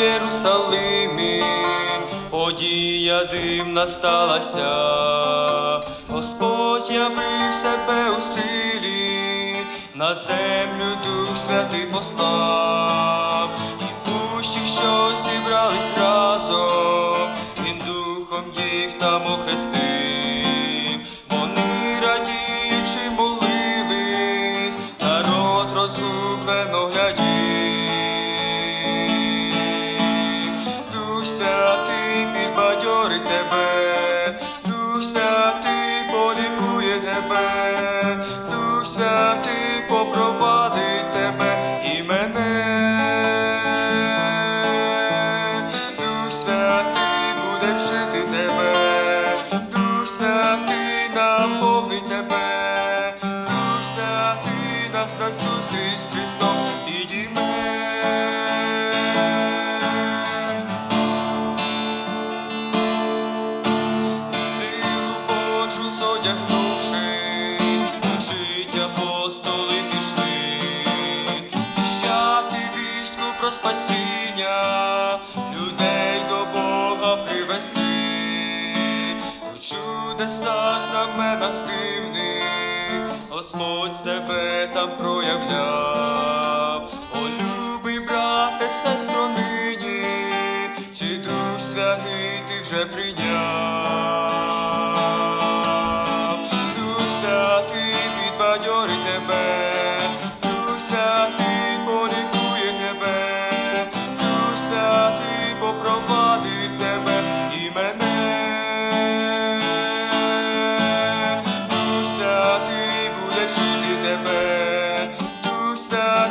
Єрусалимі, подія дивна сталася, Господь явив себе у силі, на землю Дух Святий послав, і пущі, що зібрались разом, Він духом їх там охрестив, Святий попровадить тебе і мене. Дух Святий буде вчити тебе, Дух Святий наповни тебе, Дух Святий нас на зустріч з про спасіння, людей до Бога привести, у чудесах знаменах дивних, Господь себе там проявляв, о любий брате, сестро нині, чи Дух Святий ти вже прийняв? sister